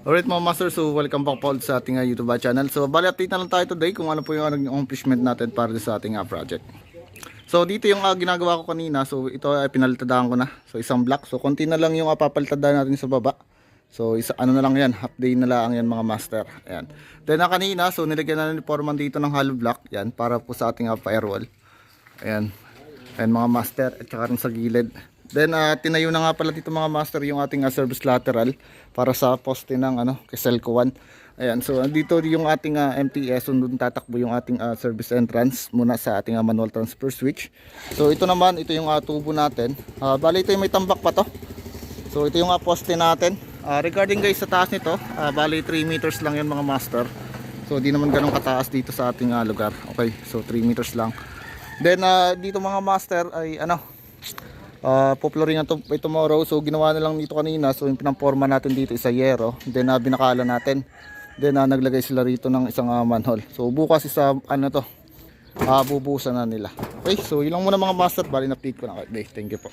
Alright mga master, so welcome back po sa ating uh, YouTube channel. So bali update na lang tayo today kung ano po yung ano, accomplishment natin para sa ating uh, project. So dito yung uh, ginagawa ko kanina, so ito ay pinalitadaan ko na. So isang block, so konti na lang yung uh, papalitadaan natin sa baba. So isa, ano na lang yan, half day na lang yan mga master. Ayan. Then uh, kanina, so nilagyan na ni Foreman dito ng hollow block, yan, para po sa ating uh, firewall. Ayan. Ayan mga master, at saka rin sa gilid. Then uh, tinayo na nga pala dito mga master yung ating uh, service lateral para sa poste ng ano, Keselco 1. Ayan, so dito yung ating uh, MTS, so doon tatakbo yung ating uh, service entrance muna sa ating uh, manual transfer switch. So ito naman, ito yung uh, tubo natin. Uh, bali ito yung may tambak pa to. So ito yung uh, poste natin. Uh, regarding guys sa taas nito, uh, bali 3 meters lang yan mga master. So di naman ganun kataas dito sa ating uh, lugar. Okay, so 3 meters lang. Then uh, dito mga master ay ano, uh, poploring to by tomorrow. So ginawa na lang dito kanina. So yung pinamporma natin dito is sa yero. Then uh, binakala natin. Then uh, naglagay sila rito ng isang uh, manhole. So bukas isa ano to, uh, bubusan na nila. Okay, so yun lang muna mga master. Bali na update ko na. Okay, thank you po.